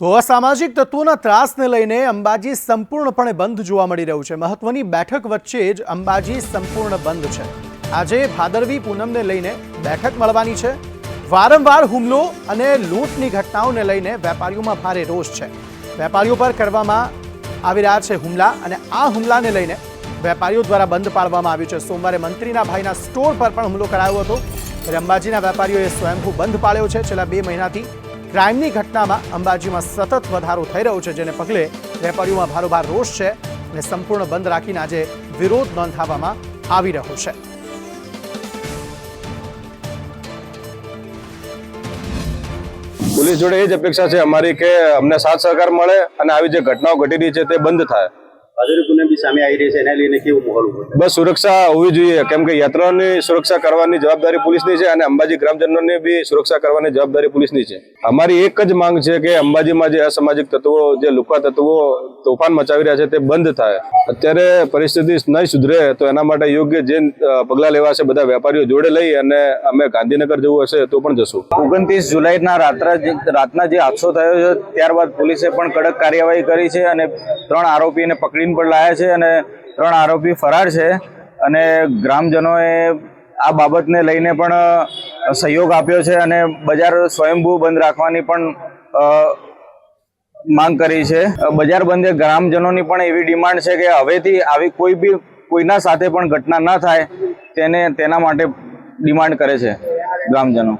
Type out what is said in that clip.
તો અસામાજિક તત્વોના ત્રાસને લઈને અંબાજી સંપૂર્ણપણે બંધ જોવા મળી રહ્યું છે. મહત્વની બેઠક વચ્ચે જ અંબાજી સંપૂર્ણ બંધ છે. આજે ભાદરવી પૂનમને લઈને બેઠક મળવાની છે. વારંવાર હુમલો અને લૂંટની ઘટનાઓને લઈને વેપારીઓમાં ભારે રોષ છે. વેપારીઓ પર કરવામાં આવી રહ્યા છે હુમલા અને આ હુમલાને લઈને વેપારીઓ દ્વારા બંધ પાડવામાં આવ્યું છે. સોમવારે મંત્રીના ભાઈના સ્ટોર પર પણ હુમલો કરાયો હતો. ત્યારે અંબાજીના વેપારીઓએ સ્વયંભૂ બંધ પાળ્યો છે. છેલ્લા બે મહિનાથી ક્રાઇમની ઘટનામાં અંબાજીમાં સતત વધારો થઈ રહ્યો છે, જેને પગલે વેપારીઓમાં ભારોભાર રોષ છે અને સંપૂર્ણ બંધ રાખીને આજે વિરોધ નોંધાવવામાં આવી રહ્યો છે. પોલીસ જોડે એ જ અપેક્ષા છે અમારી કે અમને સાથ સહકાર મળે અને આવી જે ઘટનાઓ ઘટી રહી છે તે બંધ થાય. ભાદરવી પૂનમ બી સામે આવી રહી છે એના લઈને કેવું માહોલ ઊભો છે? બસ સુરક્ષા હોવી જોઈએ કેમ કે યાત્રાઓની સુરક્ષા કરવાની જવાબદારી પોલીસની છે અને અંબાજી ગ્રામજનોની બી સુરક્ષા કરવાની જવાબદારી પોલીસની છે. અમારી એક જ માંગ છે કે અંબાજીમાં જે અસામાજિક તત્વો જે લુકા તત્વો તોફાન મચાવી રહ્યા છે તે બંધ થાય. અત્યારે પરિસ્થિતિ નહીં સુધરે તો એના માટે યોગ્ય જે પગલાં લેવા છે બધા વેપારીઓ જોડે લઈ અને અમે ગાંધીનગર જવું હશે તો પણ જશું. ઓગણત્રીસ જુલાઈના રાત્રા રાતના જે હાદસો થયો છે ત્યારબાદ પોલીસે પણ કડક કાર્યવાહી કરી છે અને ત્રણ આરોપીને પકડીને પણ લાયા છે અને ત્રણ આરોપી ફરાર છે અને ગ્રામજનોએ આ બાબતને લઈને પણ સહયોગ આપ્યો છે અને બજાર સ્વયંભૂ બંધ રાખવાની પણ માંગ કરી છે. બજાર બંધે ગ્રામજનોની પણ એવી ડિમાન્ડ છે કે હવેથી આવી કોઈ બી, કોઈના સાથે પણ ઘટના ન થાય, તેને, તેના માટે ડિમાન્ડ કરે છે ગ્રામજનો.